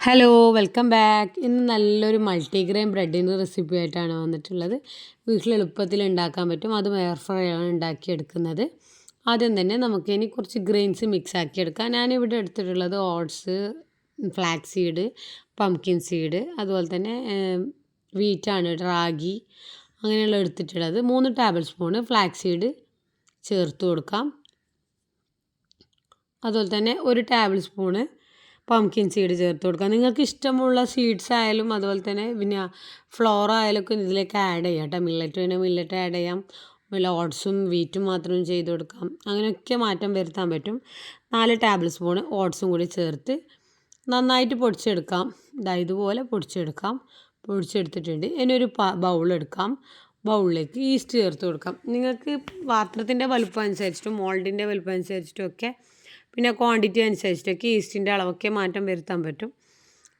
Hello welcome back ഇന്ന് നല്ലൊരു multigrain ബ്രെഡിന്റെ recipe ആയിട്ടാണ് വന്നിട്ടുള്ളത്. വീട്ടിൽ എളുപ്പത്തിൽ ഉണ്ടാക്കാൻ പറ്റും. അതും എയർ ഫ്രൈയാണ് ഉണ്ടാക്കിയെടുക്കുന്നത്. ആദ്യം തന്നെ നമുക്ക് ഇനി കുറച്ച് ഗ്രെയിൻസ് മിക്സ് ആക്കിയെടുക്കാം. ഞാനിവിടെ എടുത്തിട്ടുള്ളത് oats flax seed pumpkin seed അതുപോലെ തന്നെ വീറ്റാണ് റാഗി അങ്ങനെയുള്ള എടുത്തിട്ടുള്ളത്. മൂന്ന് ടേബിൾ സ്പൂണ് ഫ്ലാക്സ് സീഡ് ചേർത്ത് കൊടുക്കാം. അതുപോലെ തന്നെ ഒരു ടേബിൾ സ്പൂണ് പംകിൻ സീഡ് ചേർത്ത് കൊടുക്കാം നിങ്ങൾക്ക് ഇഷ്ടമുള്ള സീഡ്സ് ആയാലും അതുപോലെ തന്നെ പിന്നെ ഫ്ലോർ ആയാലൊക്കെ ഇതിലേക്ക് ആഡ് ചെയ്യാം കേട്ടോ. മില്ലറ്റ് പിന്നെ മില്ലറ്റ് ആഡ് ചെയ്യാം. വല്ല ഓട്സും വീറ്റും മാത്രം ചെയ്ത് കൊടുക്കാം. അങ്ങനെയൊക്കെ മാറ്റം വരുത്താൻ പറ്റും. നാല് ടേബിൾ സ്പൂൺ ഓട്സും കൂടി ചേർത്ത് നന്നായിട്ട് പൊടിച്ചെടുക്കാം. ഇതാ ഇതുപോലെ പൊടിച്ചെടുക്കാം. പൊടിച്ചെടുത്തിട്ടുണ്ട്. ഇനി ഒരു ബൗൾ എടുക്കാം. ബൗളിലേക്ക് ഈസ്റ്റ് ചേർത്ത് കൊടുക്കാം. നിങ്ങൾക്ക് പാത്രത്തിന്റെ വലുപ്പം അനുസരിച്ചിട്ടും മോൾഡിന്റെ വലുപ്പം അനുസരിച്ചിട്ടും ഒക്കെ പിന്നെ ക്വാണ്ടിറ്റി അനുസരിച്ചിട്ടൊക്കെ ഈസ്റ്റിന്റെ അളവൊക്കെ മാറ്റം വരുത്താൻ പറ്റും.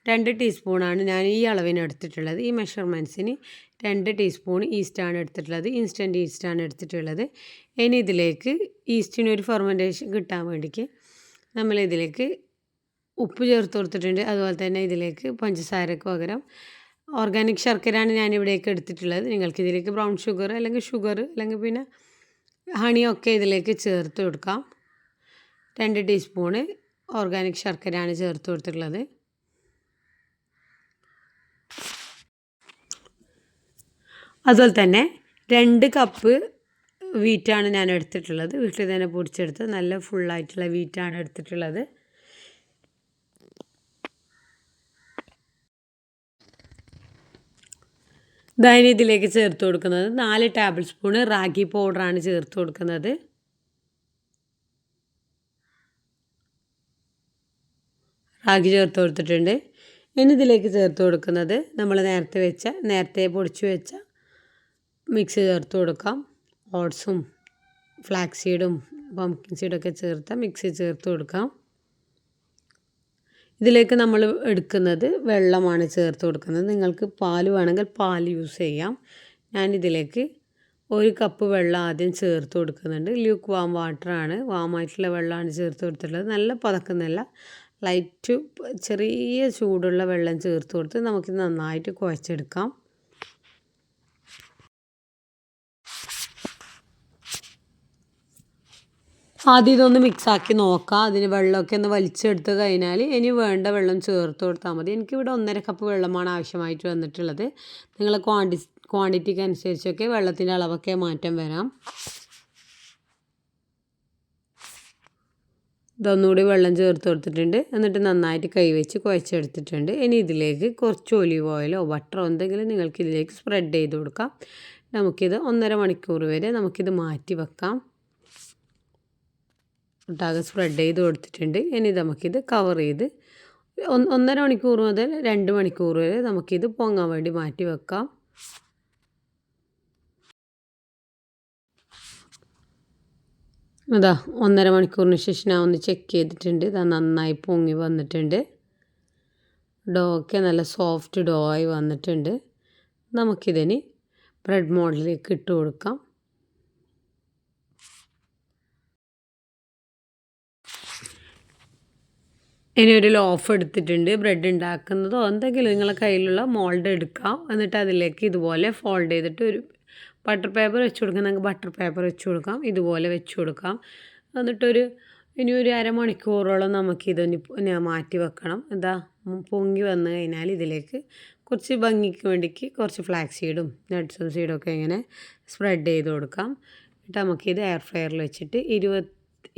രണ്ട് ടീസ്പൂണാണ് ഞാൻ ഈ അളവിന് എടുത്തിട്ടുള്ളത്. ഈ മെഷർമെന്റ്സിന് രണ്ട് ടീസ്പൂൺ ഈസ്റ്റാണ് എടുത്തിട്ടുള്ളത്. ഇൻസ്റ്റന്റ് ഈസ്റ്റാണ് എടുത്തിട്ടുള്ളത്. ഇനി ഇതിലേക്ക് ഈസ്റ്റിനൊരു ഫെർമെന്റേഷൻ കിട്ടാൻ വേണ്ടിക്ക് നമ്മളിതിലേക്ക് ഉപ്പ് ചേർത്ത് കൊടുത്തിട്ടുണ്ട്. അതുപോലെ തന്നെ ഇതിലേക്ക് പഞ്ചസാരക്ക് പകരം ഓർഗാനിക് ശർക്കരയാണ് ഞാൻ ഇവിടേക്ക് എടുത്തിട്ടുള്ളത്. നിങ്ങൾക്ക് ഇതിലേക്ക് ബ്രൗൺ ഷുഗർ അല്ലെങ്കിൽ ഷുഗർ അല്ലെങ്കിൽ പിന്നെ ഹണിയൊക്കെ ഇതിലേക്ക് ചേർത്ത് കൊടുക്കാം. രണ്ട് ടീസ്പൂണ് ഓർഗാനിക് ശർക്കരയാണ് ചേർത്ത് കൊടുത്തിട്ടുള്ളത്. അതുപോലെ തന്നെ രണ്ട് കപ്പ് വീറ്റാണ് ഞാൻ എടുത്തിട്ടുള്ളത്. വീട്ടിൽ തന്നെ പൊടിച്ചെടുത്ത് നല്ല ഫുള്ളായിട്ടുള്ള വീറ്റാണ് എടുത്തിട്ടുള്ളത്. ഇതായതിന് ഇതിലേക്ക് ചേർത്ത് കൊടുക്കുന്നത് നാല് ടേബിൾ സ്പൂണ് റാഗി പൗഡറാണ് ചേർത്ത് കൊടുക്കുന്നത്. റാഗി ചേർത്ത് കൊടുത്തിട്ടുണ്ട്. ഇനി ഇതിലേക്ക് ചേർത്ത് കൊടുക്കുന്നത് നമ്മൾ നേരത്തെ വെച്ച നേരത്തെ പൊടിച്ചു വെച്ച മിക്സ് ചേർത്ത് കൊടുക്കാം. ഓട്സും ഫ്ലാക്സ് സീഡും പംകിൻ സീഡൊക്കെ ചേർത്ത മിക്സ് ചേർത്ത് കൊടുക്കാം. ഇതിലേക്ക് നമ്മൾ എടുക്കുന്നത് വെള്ളമാണ് ചേർത്ത് കൊടുക്കുന്നത്. നിങ്ങൾക്ക് പാൽ വേണമെങ്കിൽ പാൽ യൂസ് ചെയ്യാം. ഞാൻ ഇതിലേക്ക് ഒരു കപ്പ് വെള്ളം ആദ്യം ചേർത്ത് കൊടുക്കുന്നുണ്ട്. ല്യൂക്ക് വാം വാട്ടറാണ് വാമായിട്ടുള്ള വെള്ളമാണ് ചേർത്ത് കൊടുത്തിട്ടുള്ളത്. നല്ല പതക്കുന്നില്ല ലൈറ്റ് ചെറിയ ചൂടുള്ള വെള്ളം ചേർത്ത് കൊടുത്ത് നമുക്ക് നന്നായിട്ട് കുഴച്ചെടുക്കാം. ആദ്യം ഇതൊന്ന് മിക്സാക്കി നോക്കാം. അതിന് വെള്ളമൊക്കെ ഒന്ന് വലിച്ചെടുത്ത് കഴിഞ്ഞാൽ ഇനി വേണ്ട വെള്ളം ചേർത്ത് കൊടുത്താൽ മതി. എനിക്കിവിടെ ഒന്നര കപ്പ് വെള്ളമാണ് ആവശ്യമായിട്ട് വന്നിട്ടുള്ളത്. നിങ്ങൾ ക്വാണ്ടി ക്വാണ്ടിറ്റിക്ക് അനുസരിച്ചൊക്കെ വെള്ളത്തിന്റെ അളവൊക്കെ മാറ്റം വരാം. ഇതൊന്നുകൂടി വെള്ളം ചേർത്ത് കൊടുത്തിട്ടുണ്ട്. എന്നിട്ട് നന്നായിട്ട് കൈവച്ച് കുഴച്ചെടുത്തിട്ടുണ്ട്. ഇനി ഇതിലേക്ക് കുറച്ച് ഒലിവ് ഓയിലോ ബട്ടറോ എന്തെങ്കിലും നിങ്ങൾക്ക് ഇതിലേക്ക് സ്പ്രെഡ് ചെയ്ത് കൊടുക്കാം. നമുക്കിത് ഒന്നര മണിക്കൂർ വരെ നമുക്കിത് മാറ്റി വെക്കാം. ഒട്ടാകെ സ്പ്രെഡ് ചെയ്ത് കൊടുത്തിട്ടുണ്ട്. ഇനി നമുക്കിത് കവർ ചെയ്ത് ഒന്നര മണിക്കൂർ മുതൽ രണ്ട് മണിക്കൂർ വരെ നമുക്കിത് പൊങ്ങാൻ വേണ്ടി മാറ്റി വെക്കാം. അതാ ഒന്നര മണിക്കൂറിന് ശേഷം ഞാൻ ഒന്ന് ചെക്ക് ചെയ്തിട്ടുണ്ട്. ഇതാ നന്നായി പൊങ്ങി വന്നിട്ടുണ്ട്. ഡോ ഒക്കെ നല്ല സോഫ്റ്റ് ഡോ ആയി വന്നിട്ടുണ്ട്. നമുക്കിതിന് ബ്രെഡ് മോഡലിലേക്ക് ഇട്ട് കൊടുക്കാം. ഇനി ഒരു ലോഫ് എടുത്തിട്ടുണ്ട്. ബ്രെഡ് ഉണ്ടാക്കുന്നതോ എന്തെങ്കിലും നിങ്ങളെ കയ്യിലുള്ള മോൾഡ് എടുക്കാം. എന്നിട്ട് അതിലേക്ക് ഇതുപോലെ ഫോൾഡ് ചെയ്തിട്ട് ഒരു ബട്ടർ പേപ്പർ വെച്ച് കൊടുക്കാം. നിങ്ങൾക്ക് ബട്ടർ പേപ്പർ വെച്ച് കൊടുക്കാം. ഇതുപോലെ വെച്ച് കൊടുക്കാം. എന്നിട്ടൊരു ഇനി ഒരു അരമണിക്കൂറോളം നമുക്കിതൊന്ന് മാറ്റി വെക്കണം. എന്താ പൊങ്ങി വന്നു കഴിഞ്ഞാൽ ഇതിലേക്ക് കുറച്ച് ഭംഗിക്ക് വേണ്ടിക്ക് കുറച്ച് ഫ്ലാക്സ് സീഡും നട്ട്സും സീഡും ഒക്കെ ഇങ്ങനെ സ്പ്രെഡ് ചെയ്ത് കൊടുക്കാം. എന്നിട്ട് നമുക്കിത് എയർ ഫ്രയറിൽ വെച്ചിട്ട് ഇരുപത്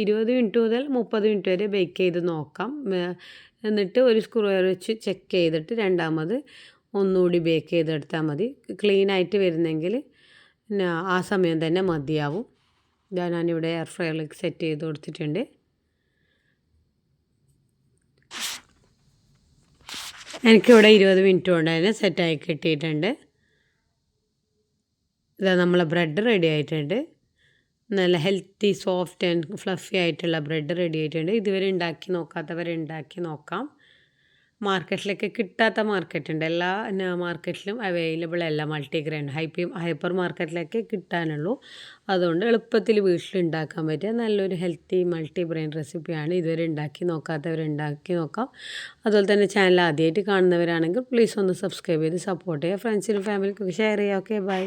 ഇരുപത് മിനിറ്റ് മുതൽ മുപ്പത് മിനിറ്റ് വരെ ബേക്ക് ചെയ്ത് നോക്കാം. എന്നിട്ട് ഒരു സ്ക്രൂവർ വെച്ച് ചെക്ക് ചെയ്തിട്ട് രണ്ടാമത് ഒന്നുകൂടി ബേക്ക് ചെയ്തെടുത്താൽ മതി. ക്ലീൻ ആയിട്ട് വരുന്നെങ്കിൽ പിന്നെ ആ സമയം തന്നെ മതിയാവും. ഇതാ ഞാനിവിടെ എയർ ഫ്രയറിലേക്ക് സെറ്റ് ചെയ്ത് കൊടുത്തിട്ടുണ്ട്. എനിക്കിവിടെ ഇരുപത് മിനിറ്റ് കൊണ്ട് തന്നെ സെറ്റായി കിട്ടിയിട്ടുണ്ട്. ഇതാ നമ്മളെ ബ്രെഡ് റെഡി ആയിട്ടുണ്ട്. നല്ല ഹെൽത്തി സോഫ്റ്റ് ആൻഡ് ഫ്ലഫി ആയിട്ടുള്ള ബ്രെഡ് റെഡി ആയിട്ടുണ്ട്. ഇതുവരെ ഉണ്ടാക്കി നോക്കാത്തവരെ ഉണ്ടാക്കി നോക്കാം. മാർക്കറ്റിലൊക്കെ കിട്ടാത്ത മാർക്കറ്റുണ്ട് എല്ലാ മാർക്കറ്റിലും അവൈലബിൾ അല്ല മൾട്ടിഗ്രെയിൻ ഹൈപ്പി ഹൈപ്പർ മാർക്കറ്റിലൊക്കെ കിട്ടാനുള്ളൂ. അതുകൊണ്ട് എളുപ്പത്തിൽ വീട്ടിൽ ഉണ്ടാക്കാൻ പറ്റിയ നല്ലൊരു ഹെൽത്തി മൾട്ടി ബ്രെയിൻ റെസിപ്പിയാണ് ഇതുവരെ ഉണ്ടാക്കി നോക്കാത്തവർ ഉണ്ടാക്കി നോക്കാം. അതുപോലെ തന്നെ ചാനൽ ആദ്യമായിട്ട് കാണുന്നവരാണെങ്കിൽ പ്ലീസ് ഒന്ന് സബ്സ്ക്രൈബ് ചെയ്ത് സപ്പോർട്ട് ചെയ്യുക. ഫ്രണ്ട്സിനും ഫാമിലിക്കൊക്കെ ഷെയർ ചെയ്യുക. Okay bye